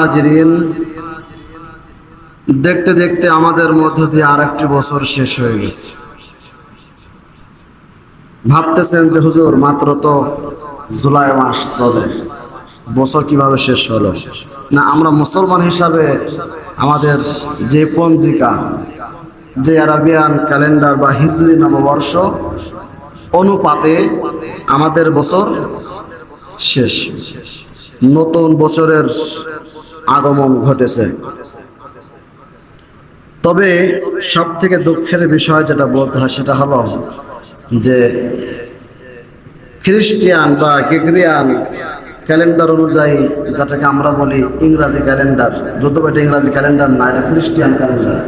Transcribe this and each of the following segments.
হাজিরিন দেখতে দেখতে আমাদের মধ্য দিয়ে আর একটি বছর শেষ হয়ে গেছে। ভাবতেছেন যে, হুজুর, মাত্র তো জুলাই মাস চলে, বছর কীভাবে শেষ হলো? না, আমরা মুসলমান হিসাবে আমাদের যে পঞ্জিকা, যে আরাবিয়ান ক্যালেন্ডার বা হিজরি নববর্ষ, অনুপাতে আমাদের বছর শেষ। নতুন বছরের আগমন ঘটেছে। তবে সব থেকে দুঃখের বিষয় যেটা বলতে হয় সেটা হলো যে খ্রিস্টিয়ান বা গ্রেগরিয়ান ক্যালেন্ডার অনুযায়ী যেটাকে আমরা বলি ইংরাজি ক্যালেন্ডার যদিও এটা ইংরাজি ক্যালেন্ডার না, এটা খ্রিস্টিয়ান ক্যালেন্ডার।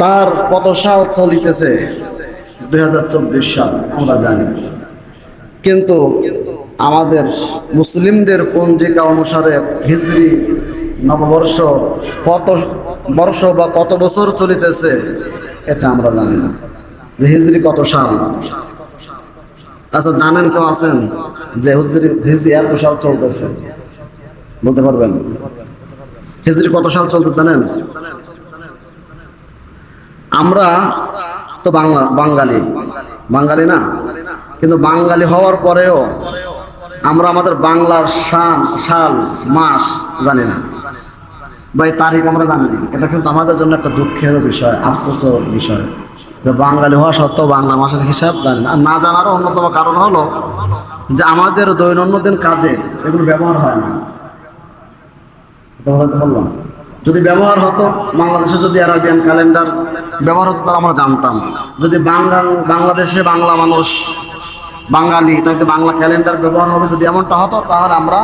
তার কত সাল চলিতেছে দুই হাজার চব্বিশ সাল, আমরা জানি। কিন্তু আমাদের মুসলিমদের পঞ্জিকা অনুসারে হিজরি নববর্ষ কত বর্ষ বা কত বছর চলিতেছে, এটা আমরা জানি না। যে হিজরি কত সাল? আচ্ছা জানেন কেউ আছেন যে হিজরি হিজরি এত সাল চলতেছে? বলতে পারবেন? হিজরি কত সাল চলতেছে জানেন? আমরা তো বাংলা বাঙালি। বাঙালি না? কিন্তু বাঙালি হওয়ার পরেও আমরা আমাদের বাংলার সাল সাল মাস জানি না। বা এই তারিখ আমরা জানি না। এটা কিন্তু আমাদের জন্য একটা দুঃখের বিষয় আফসোসের বিষয়। যে বাঙালি হওয়া সত্ত্বেও বাংলা মাসের হিসাব জানি না। না জানারও অন্যতম কারণ হলো যে আমাদের দৈনন্দিন কাজে এগুলো ব্যবহার হয় না। বললাম। যদি ব্যবহার হতো, বাংলাদেশে যদি আরাবিয়ান ক্যালেন্ডার ব্যবহার হতো, তাহলে আমরা জানতাম। যদি বাংলা বাংলাদেশে বাংলা মানুষ বাঙালি তাইতে বাংলা ক্যালেন্ডার ব্যবহার হবে। যদি এমনটা হতো, তাহলে আমরা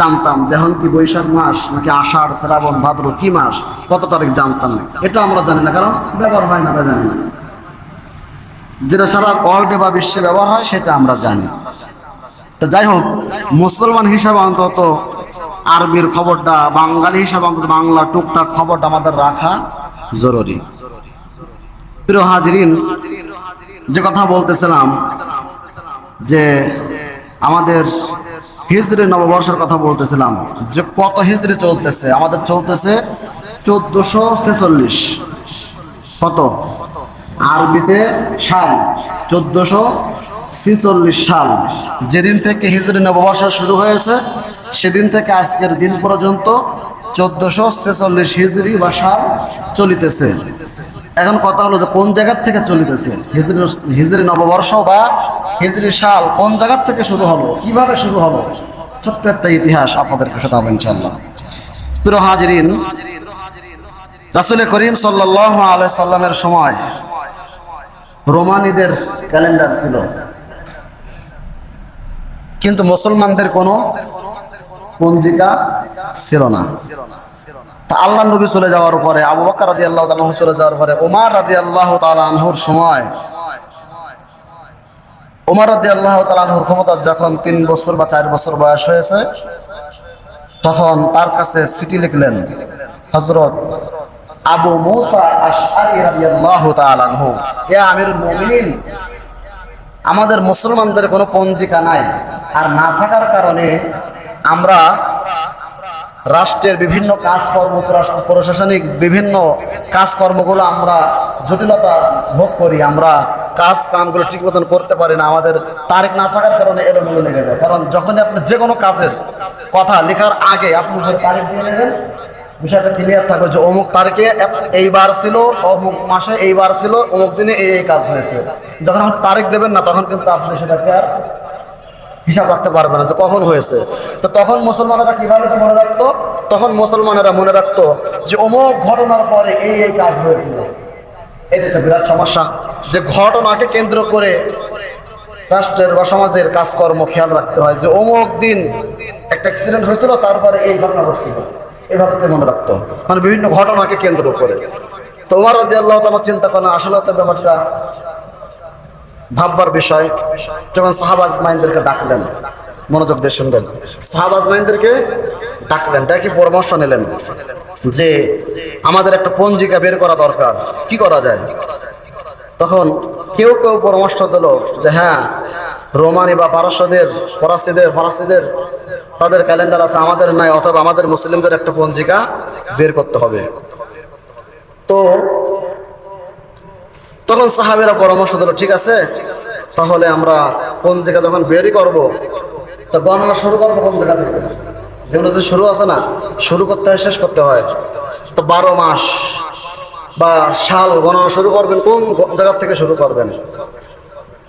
জানতাম যেমন কি বৈশাখ মাস নাকি আষাঢ়, শ্রাবণ, ভাদ্র, কি মাস, কত তারিখ জানতাম না। এটা আমরা জানি না, কারণ ব্যবহার হয় না জানি না। যেটা সারা ওয়ার্ল্ডে বা বিশ্বে ব্যবহার হয়, সেটা আমরা জানি। তো যাই হোক, মুসলমান হিসাবে অন্তত আরবির খবরটা, বাঙালি হিসাবে অন্তত বাংলা টুকটাক খবরটা আমাদের রাখা জরুরি। প্রিয় হাজরিন, যে কথা বলতেছিলাম যে আমাদের হিজরি নববর্ষের কথা বলতেছিলাম, যে কত হিজরি চলতেছে? আমাদের চলতেছে চোদ্দশো ছেচল্লিশ। কত? আরবিতে সাল, চোদ্দশো ছিচল্লিশ সাল। যেদিন থেকে হিজরি নববর্ষ শুরু হয়েছে, সেদিন থেকে আজকের দিন পর্যন্ত চোদ্দশো ছেচল্লিশ হিজরি বা সাল চলিতেছে। এখন কথা হলো যে কোন জায়গার থেকে চলিতেছে? হিজরি হিজরি নববর্ষ বা হিজরি সাল কোন জায়গার থেকে শুরু হলো? কীভাবে শুরু হলো? ছোট্ট একটা ইতিহাস আপনাদেরকে শোনাবো ইনশাল্লাহ প্রিয় হাজরিন, রাসুল করিম সাল্লাহ আলাই সাল্লামের সময় রোমানিদের ক্যালেন্ডার ছিল। কিন্তু মুসলমানদের কোনো পঞ্জিকা ছিল না। তা আল্লাহ নবী চলে যাওয়ার পরে, আবু বকর রাদি আল্লাহ তালাহ চলে যাওয়ার পরে ওমার রাদি আল্লাহ তালাহুর সময় ওমর রাদি আল্লাহ তালাহুর ক্ষমতা যখন তিন বছর বা চার বছর বয়স হয়েছে, তখন তার কাছে চিঠি লিখলেন হজরত আবু মুসা আশআরি রাদিয়াল্লাহু তাআলা আনহু ইয়া আমাদের মুসলমানদের কোনো পঞ্জিকা নাই, আর না থাকার কারণে আমরা রাষ্ট্রের বিভিন্ন কাজকর্ম প্রশাসনিক বিভিন্ন কাজকর্মগুলো আমরা জটিলতা ভোগ করি, আমরা কাজ কামগুলো ঠিক মতন করতে পারি না, আমাদের তারিখ না থাকার কারণে এলোমেলো লেগে যায়। কারণ যখনই আপনি যে কোনো কাজের কথা লেখার আগে আপনি যে তারিখ দিয়ে নেবেন বিষয়টা ক্লিয়ার থাকবে যে অমুক তারিখে এইবার ছিল, অমুক মাসে এইবার ছিল, অমুক দিনে এই এই কাজ হয়েছে। যখন আপনি তারিখ দেবেন না, তখন কিন্তু আপনি সেটাকে আর হিসাব রাখতে পারবে না যে কখন হয়েছে। তো তখন মুসলমানেরা কীভাবে মনে রাখতো? তখন মুসলমানেরা মনে রাখতো যে অমুক ঘটনার পরে এই এই কাজ হয়েছিল। এটা একটা বিরাট সমস্যা। যে ঘটনাকে কেন্দ্র করে রাষ্ট্রের বা সমাজের কাজকর্ম খেয়াল রাখতে হয় যে অমুক দিন একটা অ্যাক্সিডেন্ট হয়েছিল, তারপরে এই ঘটনা ঘটছিল। এভাবে মনে রাখতো? মানে বিভিন্ন ঘটনাকে কেন্দ্র করে। তো তালা চিন্তা করেন, আসলে তো ব্যাপারটা ভাববার বিষয়, যখন সাহাবাজ মাইনদেরকে ডাকলেন, মনোযোগ দিয়ে শুনবেন। সাহাবাজ মাইনদেরকে ডাকলেন ডাকি পরামর্শ নিলেন? যে আমাদের একটা পঞ্জিকা বের করা দরকার, কি করা যায়? তখন কেউ কেউ পরামর্শ দিল যে হ্যাঁ রোমানি বা পারস্যদের, ফরাসিদের ফরাসিদের, তাদের ক্যালেন্ডার আছে, আমাদের নাই, অথবা আমাদের মুসলিমদের একটা পঞ্জিকা বের করতে হবে। তো তখন সাহাবেরা পরামর্শ দিল, ঠিক আছে, তাহলে আমরা পঞ্জিকা যখন বেরই করব, তো গণনা শুরু করব কোন জায়গা থেকে? যেগুলো যে শুরু আছে না, শুরু করতে হয়, শেষ করতে হয়। তো বারো মাস বা সাল গণনা শুরু করবেন, কোন জায়গা থেকে শুরু করবেন?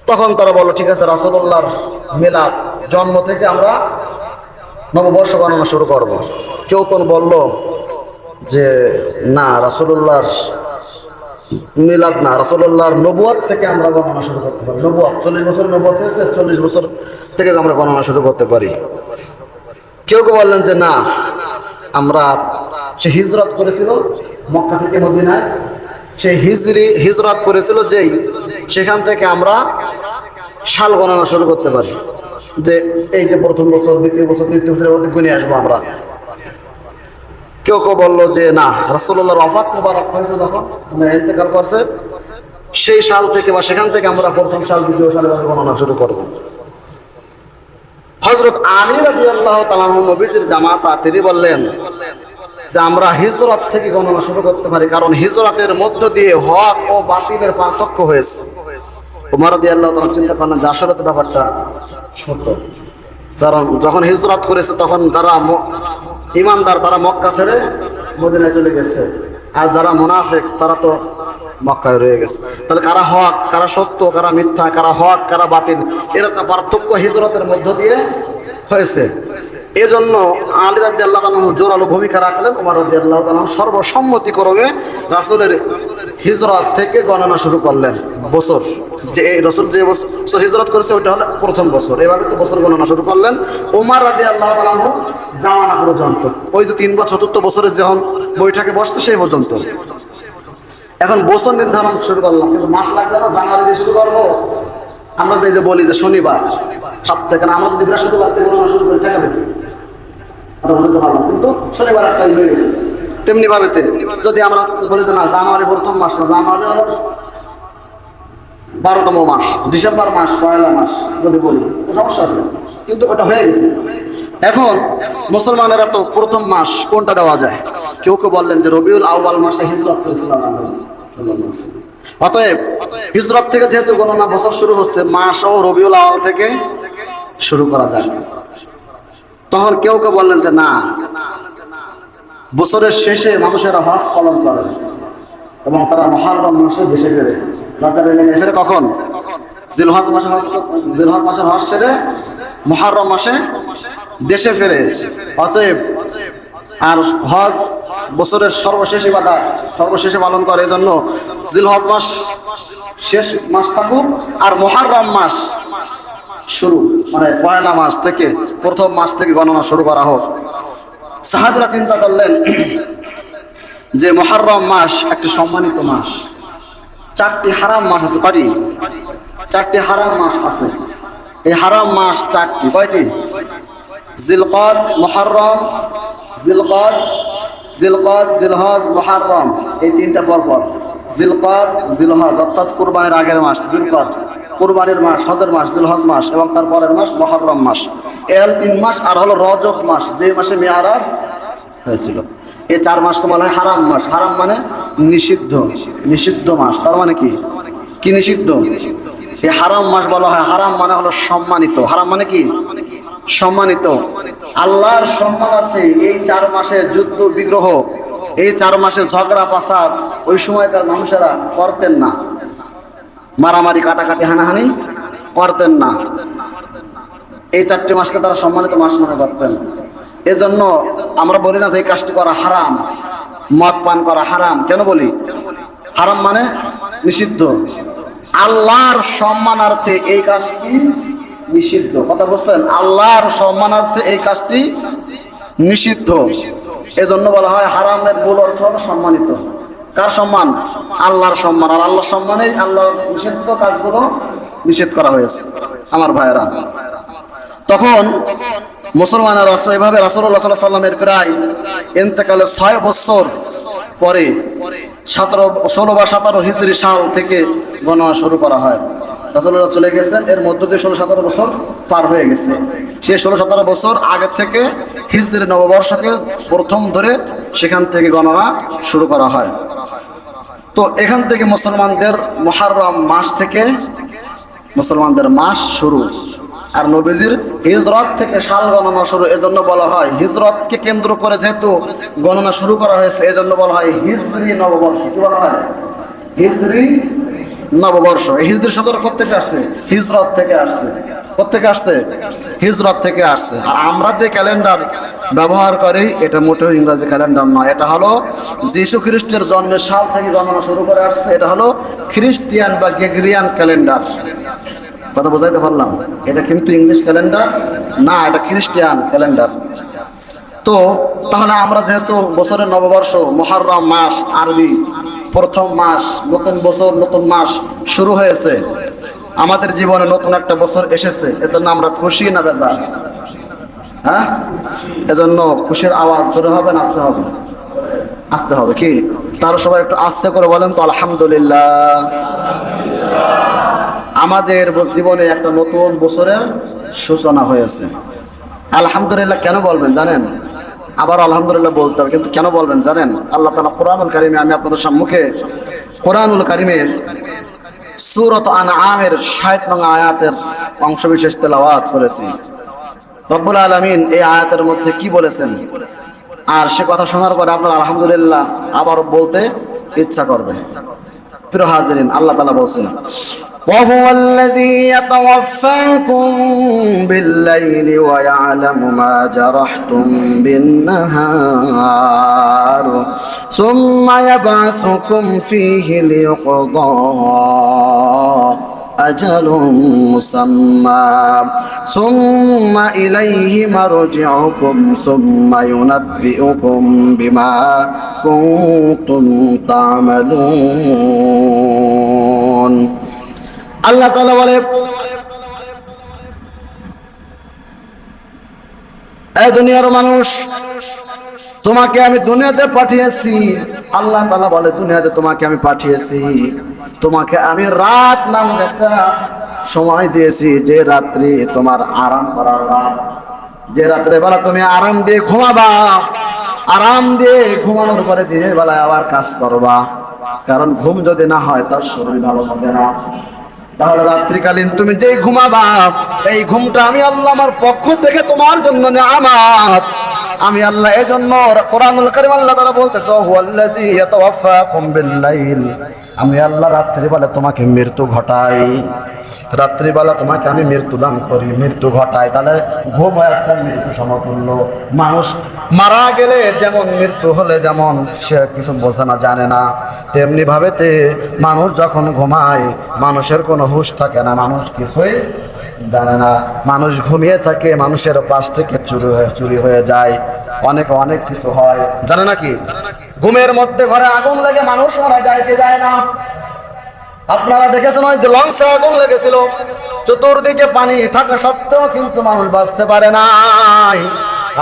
তখন তারা বলল, ঠিক আছে রাসুল্লাহর মিলাদ, জন্ম থেকে আমরা নববর্ষ গণনা শুরু করব। কেউ কোন বলল যে, না রাসুল্লাহর মিলাদ না রাসুল্লাহর নবুয়াত থেকে আমরা গণনা শুরু করতে পারি। নবুয়াত চল্লিশ বছর নবুয়াত হয়েছে, চল্লিশ বছর থেকে আমরা গণনা শুরু করতে পারি। কেউ কেউ বললেন যে না, আমরা সে হিজরত করেছিল মক্কা থেকে মদিনায়। সে হিজরি, হিজরত করেছিল যেই, সেখান থেকে আমরা সাল গণনা শুরু করতে পারি। যে এই যে প্রথম বছর, দ্বিতীয় বছর, তৃতীয় মধ্যে গুনে আসব আমরা। কেউ কেউ বলল যে, না রাসুল্লাহর অফাত মুবারক হয়েছে যখন ইন্তেকাল করছে, সেই সাল থেকে বা সেখান থেকে আমরা প্রথম সাল, দ্বিতীয় সালে গণনা শুরু করব। হজরত আলী রাজি আল্লাহ নবীজির জামাতা, তিনি বললেন যে, আমরা হিজরত থেকে গণনা শুরু করতে পারি, কারণ হিজরতের মধ্য দিয়ে হক ও বাতিলের পার্থক্য হয়েছে। উমার রাজি আল্লাহ তালা চিন্তা ব্যাপারটা সত্য। কারণ যখন হিজরত করেছে, তখন ম- ইমানদার তারা মক্কা ছেড়ে মদিনায় চলে গেছে। আর যারা মোনাফেক, তারা তো মক্কায় রয়ে গেছে। তাহলে কারা হক, কারা সত্য, কারা মিথ্যা, কারা হক, কারা বাতিল এরকম পার্থক্য হিজরতের মধ্য দিয়ে হয়েছে। এজন্য আলী রাজি আল্লাহ জোরালো ভূমিকা রাখলেন, উমার রাজি আল্লাহ সর্বসম্মতিক্রমে রাসুলের হিজরত থেকে গণনা শুরু করলেন বছর। যে এই রসুল যে বছর হিজরত করেছে, ওইটা হলো প্রথম বছর। এভাবে তো বছর গণনা শুরু করলেন। উমার রাজি আল্লাহ জামানা পর্যন্ত। ওই যে তিন বা চতুর্থ বছরের যখন বৈঠকে বসছে, সেই পর্যন্ত। এখন বছর নির্ধারণ শুরু করলাম, কিন্তু মাস লাগবে না, জানুয়ারি দিয়ে শুরু করব। আমরা যে বলি যে শনিবার না আমরা যদি বৃহস্পতিবার থেকে গণনা শুরু করি টাকা আমরা বলতে পারলাম কিন্তু শনিবার একটা গেছে। তেমনি ভাবে যদি আমরা বলি যে না, জানুয়ারি প্রথম মাস না জানুয়ারি বারোতম মাস, ডিসেম্বর মাস, পয়লা মাস, যদি বলি সমস্যা আছে। কিন্তু ওটা হয়ে গেছে। এখন মুসলমানেরা তো প্রথম মাস কোনটা দেওয়া যায়? কেউ কেউ বললেন যে রবিউল আউয়াল মাসে হিজরত করেছিল আল্লাহ অতএব হিজরত থেকে যেহেতু গণনা বছর শুরু হচ্ছে মাস ও রবিউল আউয়াল থেকে শুরু করা যায় তখন কেউ কেউ বললেন যে না বছরের শেষে মানুষেরা হজ পালন করে এবং তারা মহারম মাসে দেশে ফেরে। এলাকায় ফেরে কখন? জিলহজ মাসে হজ জিলহজ মাসের হজ সেরে মহারম মাসে দেশে ফেরে। অতএব আর হজ বছরের সর্বশেষ ইবাদত সর্বশেষে পালন করে এজন্য জিলহজ মাস শেষ মাস থাকুক আর মহারম মাস শুরু মানে পয়লা মাস থেকে, প্রথম মাস থেকে গণনা শুরু করা হোক। সাহাবিরা চিন্তা করলেন যে মহারম মাস একটি সম্মানিত মাস। চারটি হারাম মাস আছে, কয়টি? চারটি হারাম মাস আছে। এই হারাম মাস চারটি, কয়টি? জিলকদ, মহারম, জিলকদ জিলকদ, জিলহজ মহারম এই তিনটা পরপর জিলকদ, জিলহজ, অর্থাৎ কুরবানির আগের মাস, জিলকদ। কুরবানির মাস, হজের মাস, জিলহজ মাস, এবং তার পরের মাস মহরম মাস। এর তিন মাস আর হলো রজব মাস যে মাসে মেয়ারাজ হয়েছিল। এই চার মাস বলা হয় হারাম মাস। হারাম মানে নিষিদ্ধ নিষিদ্ধ মাস। তার মানে কি? কি নিষিদ্ধ? এই হারাম মাস বলা হয়। হারাম মানে হলো সম্মানিত। হারাম মানে কি? সম্মানিত। আল্লাহর সম্মানার্থে এই চার মাসে যুদ্ধ, বিগ্রহ, এই চার মাসে ঝগড়া পাসাদ ওই সময়কার মানুষেরা করতেন না। মারামারি, কাটাকাটি, হানাহানি করতেন না। এই চারটি মাসকে তারা সম্মানিত মাস মনে করতেন। এজন্য আমরা বলি না যে এই কাজটি করা হারাম, মদ পান করা হারাম। কেন বলি? হারাম মানে নিষিদ্ধ। আল্লাহর সম্মানার্থে এই কাজটি নিষিদ্ধ। কথা বলছেন, আল্লাহর সম্মানার্থে এই কাজটি নিষিদ্ধ। এজন্য বলা হয় হারামের মূল অর্থ সম্মানিত। কার সম্মান? আল্লাহর সম্মান। আর আল্লাহর সম্মানে আল্লাহর নিষিদ্ধ কাজগুলো নিষেধ করা হয়েছে, আমার ভাইয়েরা। তখন মুসলমানেরা এভাবে রাসুল্লাহ সাল্লাহ সাল্লামের প্রায় এতেকালে ছয় বছর পরে, সতেরো, ষোলো বা সতেরো হিজড়ি সাল থেকে গণনা শুরু করা হয়। রাসূলুল্লাহ চলে গেছেন এর মধ্য দিয়ে ষোলো সতেরো বছর পার হয়ে গেছে। সেই ষোলো সতেরো বছর আগে থেকে হিজরি নববর্ষকে প্রথম ধরে সেখান থেকে গণনা শুরু করা হয়। তো এখান থেকে মুসলমানদের মহারম মাস থেকে মুসলমানদের মাস শুরু। আর নবীজির হিজরত থেকে সাল গণনা শুরু, এজন্য বলা হয় হিজরতকে কেন্দ্র করে যেহেতু গণনা শুরু করা হয়েছে, এজন্য বলা হয় হিজরি নববর্ষ। কি বলা হয়? হিজরি নববর্ষ হিজরি শব্দ থেকে আসছে, হিজরত থেকে আসছে। থেকে আসছে? হিজরত থেকে আসছে। আর আমরা যে ক্যালেন্ডার ব্যবহার করি, এটা মোটেও ইংরাজি ক্যালেন্ডার নয় এটা হলো যীশু খ্রিস্টের জন্মের সাল থেকে গণনা শুরু করে আসছে, এটা হলো খ্রিস্টিয়ান বা গ্রেগরিয়ান ক্যালেন্ডার। কথা বোঝাইতে পারলাম? এটা কিন্তু ইংলিশ ক্যালেন্ডার না, এটা খ্রিস্টিয়ান ক্যালেন্ডার। তো, তাহলে আমরা যেহেতু বছরের নববর্ষ, মহারম মাস, আরবি প্রথম মাস, নতুন বছর, নতুন মাস শুরু হয়েছে। আমাদের জীবনে নতুন একটা বছর এসেছে। এজন্য আমরা খুশি না বেজা হ্যাঁ? এজন্য খুশির আওয়াজ জোরে হবে না, আসতে হবে? আসতে হবে কি? তারও সবাই একটু আস্তে করে বলেন তো, আলহামদুলিল্লাহ। আমাদের জীবনে একটা নতুন বছরের সূচনা হয়েছে। আলহামদুলিল্লাহ কেন বলবেন, জানেন? আবার আলহামদুলিল্লাহ বলতে হবে। কিন্তু কেন বলবেন জানেন? আল্লাহ তালা কোরআনুল কারিমে আমি আপনাদের সম্মুখে কোরআনুল কারিমের সুরত আন আমের ষাট নং আয়াতের অংশ বিশেষ তেলাওয়াত করেছি। রব্বুল আলমিন এই আয়াতের মধ্যে কি বলেছেন? আর সে কথা শোনার পরে আপনার আলহামদুলিল্লাহ আবার বলতে ইচ্ছা করবে। প্রিয় হাজিরিন, আল্লাহ তালা বলছেন وهو الذي يتوفاكم بالليل ويعلم ما جرحتم بالنهار ثم يبعثكم فيه ليقضى أجل مسمى ثم إليه مرجعكم ثم ينبئكم بما كنتم تعملون আল্লাহ তালা বলে দুনিয়ার মানুষ, তোমাকে আমি দুনিয়াতে পাঠিয়েছি। আল্লাহ তালা বলে, দুনিয়াতে তোমাকে আমি পাঠিয়েছি। তোমাকে আমি রাত নামক একটা সময় দিয়েছি, যে রাত্রি তোমার আরাম করার রাত। যে রাত্রে বেলা তুমি আরাম দিয়ে ঘুমাবা, আরাম দিয়ে ঘুমানোর পরে দিনের বেলায় আবার কাজ করবা। কারণ ঘুম যদি না হয়, তার শরীর ভালো হবে না। তাহলে রাত্রিকালীন তুমি যেই ঘুমাবা, এই ঘুমটা আমি আল্লাহ আমার পক্ষ থেকে তোমার জন্য আমার আমি আল্লাহ এই জন্য কোরআনুল করিম আল্লাহ তারা বলতেছে হুয়াল্লাযী ইয়াতাওয়াফাকুম বিল্লাইল আমি আল্লাহ রাত্রি বলে তোমাকে মৃত্যু ঘটাই। রাত্রিবেলা তোমাকে আমি মৃত্যু দান করি, মৃত্যু ঘটাই। তাহলে ঘুম একটা মৃত্যু সমতুল্য। মানুষ মারা গেলে যেমন মৃত্যু হলে যেমন, সে কিছু বোঝে না, জানে না। তেমনি ভাবেতে মানুষ যখন ঘুমায়, মানুষের কোনো হুশ থাকে না, মানুষ কিছুই জানে না। মানুষ ঘুমিয়ে থাকে, মানুষের পাশ থেকে চুরি হয়ে চুরি হয়ে যায়। অনেক অনেক কিছু হয়। জানে নাকি ঘুমের মধ্যে ঘরে আগুন লেগে, মানুষ মারা যাইতে যায় না? আপনারা দেখেছেন ওই যে লঞ্চে আগুন লেগেছিল। চতুর্দিকে পানি থাকা সত্ত্বেও কিন্তু মানুষ বাঁচতে পারে নাই।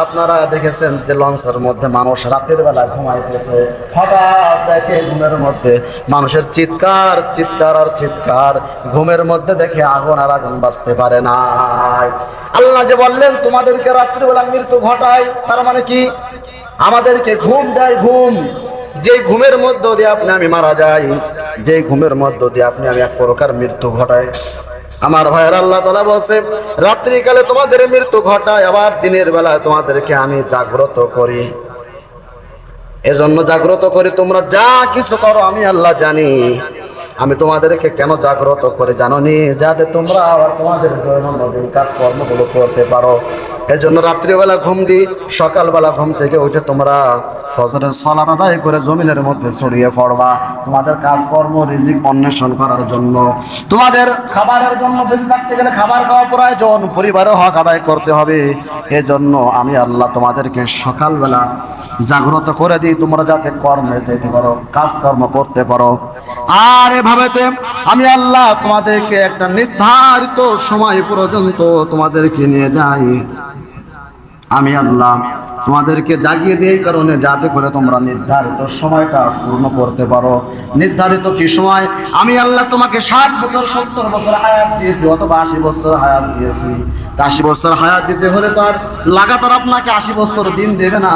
আপনারা দেখেছেন যে লঞ্চের মধ্যে মানুষ রাতের বেলা ঘুমাইতেছে হঠাৎ দেখে ঘুমের মধ্যে মানুষের চিৎকার চিৎকার আর চিৎকার, ঘুমের মধ্যে দেখে আগুন আর আগুন বাঁচতে পারে না আল্লাহ যে বললেন, তোমাদেরকে রাত্রিবেলা মৃত্যু ঘটায়। তার মানে কি? আমাদেরকে ঘুম দেয় ঘুম। যে ঘুমের মধ্য দিয়ে আপনি আমি মারা যাই। যে ঘুমের মধ্য দিয়ে আপনি আমি এক প্রকার মৃত্যু ঘটাই। আমার ভাইয়ের আল্লাহ তালা বলছে, রাত্রিকালে তোমাদের মৃত্যু ঘটায়, আবার দিনের বেলায় তোমাদেরকে আমি জাগ্রত করি। এজন্য জাগ্রত করি, তোমরা যা কিছু করো, আমি আল্লাহ জানি। আমি তোমাদেরকে কেন জাগ্রত করে জানো নি যাতে তোমরা আবার তোমাদের দৈনন্দিন কাজকর্মগুলো করতে পারো। এই জন্য রাত্রিবেলা ঘুম দি সকালবেলা ঘুম থেকে উঠে তোমরা ফজরের সলাত আদায় করে জমিনের মধ্যে ছড়িয়ে পড়বা। তোমাদের কাজকর্ম, রিজিক অন্বেষণ করার জন্য। তোমাদের খাবারের জন্য বেঁচে থাকতে গেলে খাবার খাওয়া প্রয়োজন পরিবারও হক আদায় করতে হবে। এজন্য আমি আল্লাহ তোমাদেরকে সকালবেলা জাগ্রত করে দিই, তোমরা যাতে কর্মে যেতে পারো, কাজকর্ম করতে পারো। আর এভাবে আমি আল্লাহ তোমাদেরকে একটা নির্ধারিত সময় পর্যন্ত তোমাদেরকে নিয়ে যাই। আমি আল্লাহ তোমাদেরকে জাগিয়ে দিয়ে কারণে যাতে করে তোমরা নির্ধারিত সময়টা পূর্ণ করতে পারো। নির্ধারিত কি সময়? আমি আল্লাহ তোমাকে ষাট বছর, সত্তর বছর হায়াত দিয়েছি, অথবা আশি বছর হায়াত দিয়েছি। আশি বছর হায়াত দিতে হলে তো আর লাগাতার আপনাকে আশি বছর দিন দেবে না।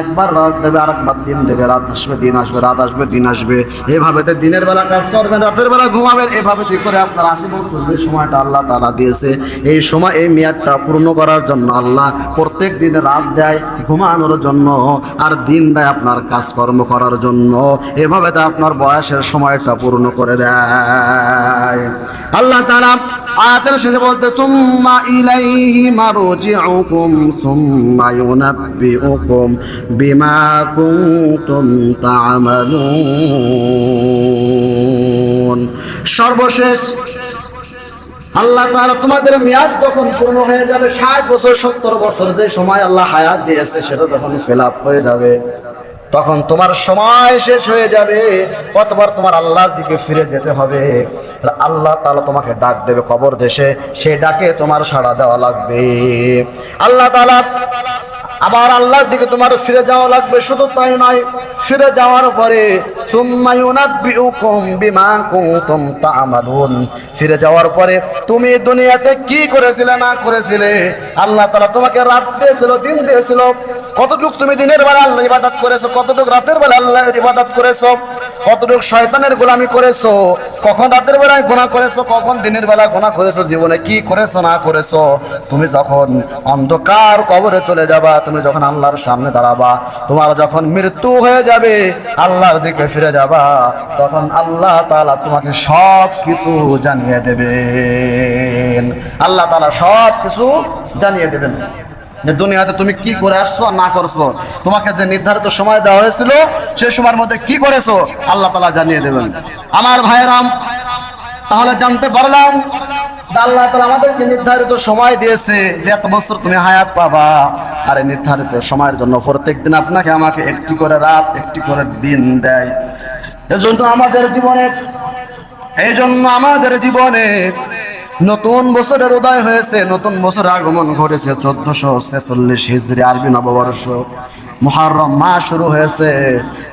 একবার রাত দেবে আর একবার দিন দেবে, রাত আসবে, দিন আসবে, রাত আসবে, দিন আসবে। এভাবে তো দিনের বেলা কাজ করবেন, রাতের বেলা ঘুমাবেন, এভাবে ঠিক করে আপনার আশি বছর যে সময়টা আল্লাহ তারা দিয়েছে। এই সময়, এই মেয়াদটা পূর্ণ করার জন্য আল্লাহ প্রত্যেক দিন রাত দেয় ঘুমানোর জন্য আর দিন দেয় আপনার কাজকর্ম করার জন্য। এভাবে তো আপনার বয়সের সময়টা পূর্ণ করে দেয়। আল্লাহ তারা আয়াতের শেষে বলতে, সুম্মা ইলাইহি মারজিউকুম, সুম্মা ইউনাব্বিউকুম বিমা কুনতুম তা'মালুন সর্বশেষ আল্লাহ তাআলা তোমাদের মেয়াদ যখন পূর্ণ হয়ে যাবে, ষাট বছর, সত্তর বছর, যে সময় আল্লাহ হায়াত দিয়েছে, সেটা যখন ফিল হয়ে যাবে, তখন তোমার সময় শেষ হয়ে যাবে, কতবার তোমার আল্লাহর দিকে ফিরে যেতে হবে আল্লাহ তাআলা তোমাকে ডাক দেবে কবর দেশে সেই ডাকে তোমার সাড়া দেওয়া লাগবে। আল্লাহ তাআলা আবার আল্লাহর দিকে তোমার ফিরে যাওয়া লাগবে, শুধু তাই নয়, ফিরে যাওয়ার পরে ফিরে যাওয়ার পরে, তুমি দুনিয়াতে কি করেছিলে, না করেছিলে? আল্লাহ তাআলা তোমাকে রাত দিয়েছিল, দিন দিয়েছিল। কতটুক তুমি দিনের বেলা আল্লাহ ইবাদত করেছ, কতটুক রাতের বেলা আল্লাহ ইবাদত করেছ, কতটুক শয়তানের গোলামি করেছ, কখন রাতের বেলায় গোনা করেছ, কখন দিনের বেলা গোনা করেছ, জীবনে কি করেছ, না করেছ, তুমি যখন অন্ধকার কবরে চলে যাবা তুমি যখন আল্লাহর সামনে দাঁড়াবা, তোমার যখন মৃত্যু হয়ে যাবে, আল্লাহর দিকে ফিরে যাবা, তখন আল্লাহ তাআলা তোমাকে সব কিছু জানিয়ে দেবেন। আল্লাহ তাআলা সব কিছু জানিয়ে দেবেন। দুনিয়াতে তুমি কি করে আসছো আর না করছ, তোমাকে যে নির্ধারিত সময় দেওয়া হয়েছিল, সে সময়ের মধ্যে কি করেছ, আল্লাহ তাআলা জানিয়ে দেবেন। আমার ভাইরাম তাহলে জানতে পারলাম আল্লাহ তাআলা আমাদেরকে নির্ধারিত সময় দিয়েছে যে এত বছর তুমি হায়াত পাবা। আর নির্ধারিত সময়ের জন্য প্রত্যেকদিন আপনাকে আমাকে একটি করে রাত, একটি করে দিন দেয়। এজন্য আমাদের জীবনে এই জন্য আমাদের জীবনে নতুন বছরের উদয় হয়েছে, নতুন বছরের আগমন ঘটেছে চোদ্দশো ছেচল্লিশ হিজড়ি আরবি নববর্ষ। মহারম মাস শুরু হয়েছে।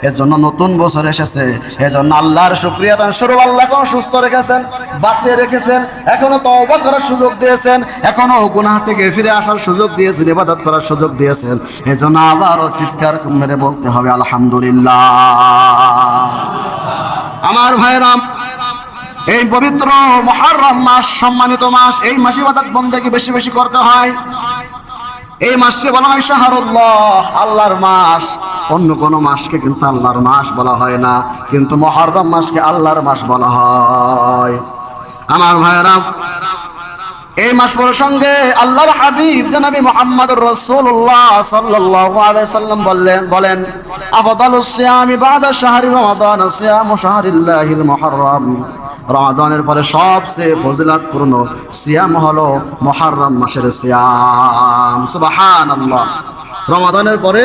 এর জন্য নতুন বছর এসেছে। এজন্য আল্লাহর শুক্রিয়া দান স্বরূপ আল্লাহ এখন সুস্থ রেখেছেন, বাঁচিয়ে রেখেছেন, এখনও তওবা করার সুযোগ দিয়েছেন, এখনও গুনাহ থেকে ফিরে আসার সুযোগ দিয়েছেন, ইবাদত করার সুযোগ দিয়েছেন। এজন্য আবারও চিৎকার মেরে বলতে হবে, আলহামদুলিল্লাহ। আমার ভাইরাম এই পবিত্র মহারম মাস, সম্মানিত মাস, এই মাসে বাদাত বন্দেকে বেশি বেশি করতে হয়। এই মাসকে বলা হয় শাহরুল্লাহ, আল্লাহর মাস। অন্য কোন মাসকে কিন্তু আল্লাহর মাস বলা হয় না, কিন্তু মহরম মাসকে আল্লাহর মাস বলা হয়। আমার ভাইয়েরা এই মাস প্রসঙ্গে আল্লাহর হাবিব জনাবি মুহাম্মদ রাসূলুল্লাহ সাল্লাল্লাহু আলাইহি সাল্লাম বললেন, বলেন আফদালুস সিয়ামি বাদা শাহরি রমাদান, সিয়ামু শাহরিল্লাহিল মুহাররম। রমাদানের পরে সবচেয়ে ফজিলাতপূর্ণ সিয়াম হলো মুহাররম মাসের সিয়াম। সুবহানাল্লাহ। রমাদানের পরে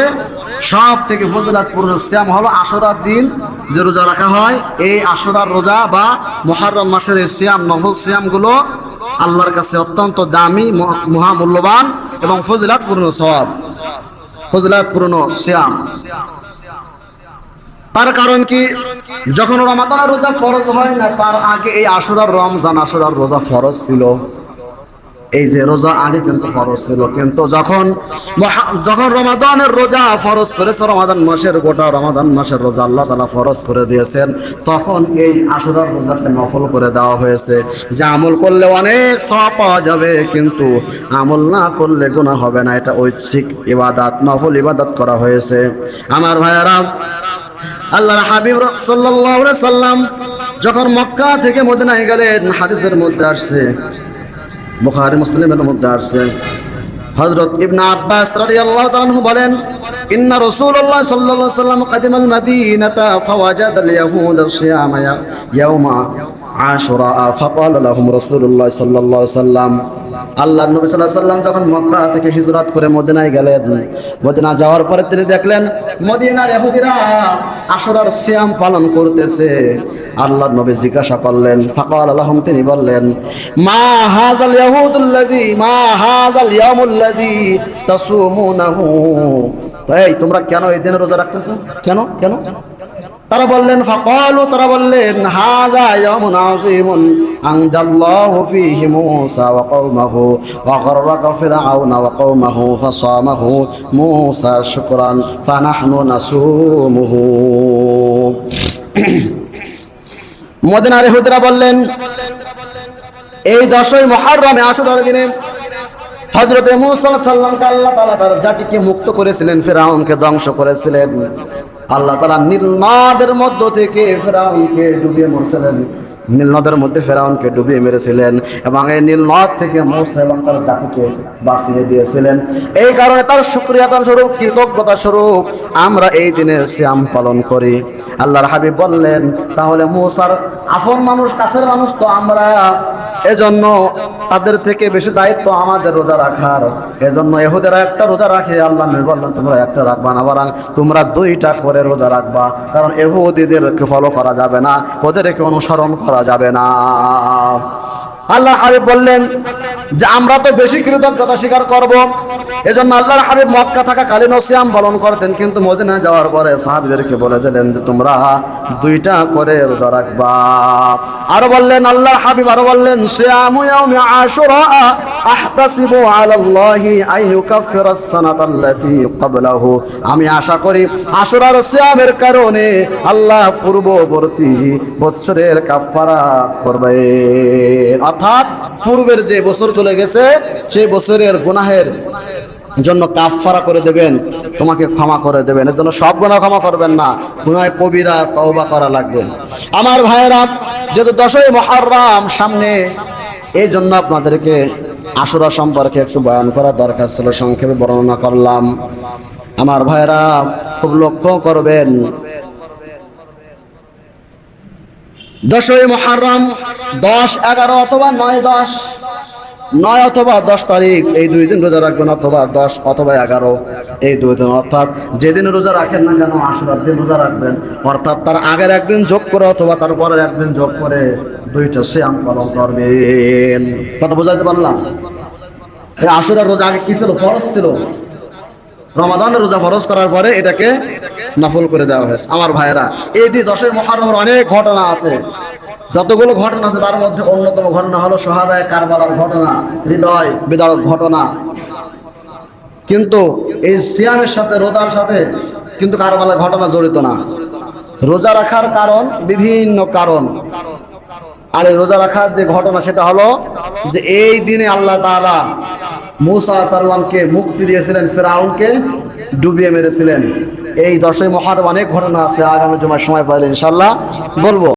সব থেকে ফজিলাতপূর্ণ সিয়াম হলো আশুরার দিন যে রোজা রাখা হয়। এই আশুরার রোজা বা মুহাররম মাসের এই সিয়াম, নফল আল্লাহর কাছে অত্যন্ত দামি মহামূল্যবান এবং ফজিলাত ফজিলাতপূর্ণ সব ফজিলাতপূর্ণ শ্যাম তার কারণ কি? যখন রমাদানের রোজা ফরজ হয় না, তার আগে এই আশুরার রমজান, আশুরার রোজা ফরজ ছিল। এই যে রোজা আগে কিন্তু ফরজ ছিল, কিন্তু যখন যখন রমাদানের রোজা ফরজ করেছে, রমাদান মাসের গোটা রমাদান মাসের রোজা আল্লাহ তালা ফরজ করে দিয়েছেন, তখন এই আশুরার রোজাকে নফল করে দেওয়া হয়েছে। যে আমল করলে অনেক সব পাওয়া যাবে, কিন্তু আমল না করলে গুণা হবে না, এটা ঐচ্ছিক ইবাদাত, নফল ইবাদাত করা হয়েছে। আমার ভাইয়ারা, আল্লাহর হাবিব আলাইহি সাল্লাম যখন মক্কা থেকে মদিনায় গেলেন, হাদিসের মধ্যে আসছে বুখারী মুসলিমের মধ্যে আসছে হযরত ইবনে আব্বাস রাদিয়াল্লাহু তাআলা বলেন, ইন্না রাসূলুল্লাহ সাল্লাল্লাহু আলাইহি ওয়াসাল্লাম কাদিমাল মাদিনাতা ফাওয়াজাদাল ইয়াহুদা সিয়ামা ইয়াওমা আশুরা, ফাকাল লাহুম রাসূলুল্লাহ সাল্লাল্লাহু সাল্লাম আল্লাহ নবী সাল্লাল্লাহু সাল্লাম যখন মক্কা থেকে হিজরত করে মদিনায় গেলেন, মদিনা যাওয়ার পরে তিনি দেখলেন, মদিনার ইহুদিরা আশুরার সিয়াম পালন করতেছে। আল্লাহর নবী জিজ্ঞাসা করলেন, ফাকাল লাহুম, তিনি বললেন, মা হাযাল ইয়াহুদুল্লাযী মা হাযাল ইয়ামুল্লাযী তাসুমুনাহু? এই, তোমরা কেন এই দিনে রোজা রাখতেছো? কেন? কেন? তারা বললেন, ফাকালু, তারা বললেন, হাযা ইয়াউমুন আযীমুন আনজাল্লাহু ফীহি মূসা ওয়া কওমাহু ওয়া গররাকা ফিরআউনা ওয়া কওমাহু ফাসামাহু মূসা শুকরান ফানাহনু নাসুমুহু। মদিনার হুজরা বললেন, এই দশই মহারমে আশুরার দিনে হজরতে মুসা সাল্লাম আল্লাহ তাআলা তার জাতিকে মুক্ত করেছিলেন ফেরাউনকে ধ্বংস করেছিলেন। আল্লাহ তাআলা নীল নদের মধ্য থেকে ফেরাউনকে ডুবিয়ে মরছিলেন। নীলনদের মধ্যে ফেরাউনকে ডুবিয়ে মেরেছিলেন এবং এই নীলনদ থেকে মুসা এবং তার জাতিকে বাঁচিয়ে দিয়েছিলেন। এই কারণে তার শুক্রিয়াতা স্বরূপ, কৃতজ্ঞতা স্বরূপ আমরা এই দিনে শ্যাম পালন করি। আল্লাহর হাবিব বললেন, তাহলে মুসার আপন মানুষ, কাছের মানুষ তো আমরা। এজন্য তাদের থেকে বেশি দায়িত্ব আমাদের রোজা রাখার। এজন্য এহুদেরা একটা রোজা রাখে, আল্লাহ বললেন, তোমরা একটা রাখবা না, বরং তোমরা দুইটা করে রোজা রাখবা, কারণ এহুদিদেরকে ফলো করা যাবে না, ওদেরকে অনুসরণ করা যাবে না। আল্লাহ হাবিব বললেন যে, আমরা তো বেশি কৃতজ্ঞতা স্বীকার করব। এজন্য আল্লাহর হাবিব মক্কা থাকা কালীন সিয়াম পালন করতেন। কিন্তু মদিনা যাওয়ার পরে সাহাবিদেরকে বলে দিলেন যে, তোমরা দুইটা করে রোজা রাখবা। আরও বললেন, আল্লাহর হাবিব আরও বললেন, সিয়ামু ইয়াউমি আশুরা আহতাসিবু আলাল্লাহি আন ইউকাফিরাস সানাতাল্লাতী ক্বাবলাহু। আমি আশা করি আশুরার সিয়ামের কারণে আল্লাহ পূর্ববর্তী বছরের কাফারা করবে। অর্থাৎ পূর্বের যে বছর চলে গেছে, সেই বছরের গুনাহের জন্য কাফারা করে দেবেন, তোমাকে ক্ষমা করে দেবেন। এর জন্য সব গুনাহ ক্ষমা করবেন না গুনায় কবিরা তওবা করা লাগবে। আমার ভাইয়েরা, যেহেতু দশই মহরম সামনে এই জন্য আপনাদেরকে আশুরা সম্পর্কে একটু বয়ান করা দরকার ছিল, সংক্ষেপে বর্ণনা করলাম। আমার ভাইয়েরা, খুব লক্ষ্য করবেন দশই মহারম দশ, এগারো অথবা নয়, দশ। নয় অথবা দশ তারিখ, এই দুই দিন রোজা রাখবেন, অথবা দশ অথবা এগারো, এই দুই দিন। অর্থাৎ যেদিন রোজা রাখেন না কেন আশুরার দিন রোজা রাখবেন। অর্থাৎ তার আগের একদিন যোগ করে, অথবা তার পরের একদিন যোগ করে দুইটা শ্যাম পালন করবেন। কথা বোঝাতে পারলাম? আশুরার রোজা আগে কি ছিল? ফরজ ছিল? রমাদানের রোজা ফরজ করার পরে এটাকে নফল করে দেওয়া হয়েছে। আমার ভাইয়েরা, এই দিয়ে দশের মহারমের অনেক ঘটনা আছে। যতগুলো ঘটনা আছে, তার মধ্যে অন্যতম ঘটনা হলো সোহাদায় কারবালার ঘটনা, হৃদয় বিদারক ঘটনা। কিন্তু এই সিয়ামের সাথে, রোজার সাথে কিন্তু কারবালার ঘটনা জড়িত না। রোজা রাখার কারণ বিভিন্ন কারণ। আর এই রোজা রাখার যে ঘটনা, সেটা হলো যে এই দিনে আল্লাহ তাআলা মুসা সাল্লামকে মুক্তি দিয়েছিলেন, ফেরাউনকে ডুবিয়ে মেরেছিলেন। এই দশই মহার অনেক ঘটনা আছে, আগামী জমার সময় পাইলে ইনশাল্লাহ বলব।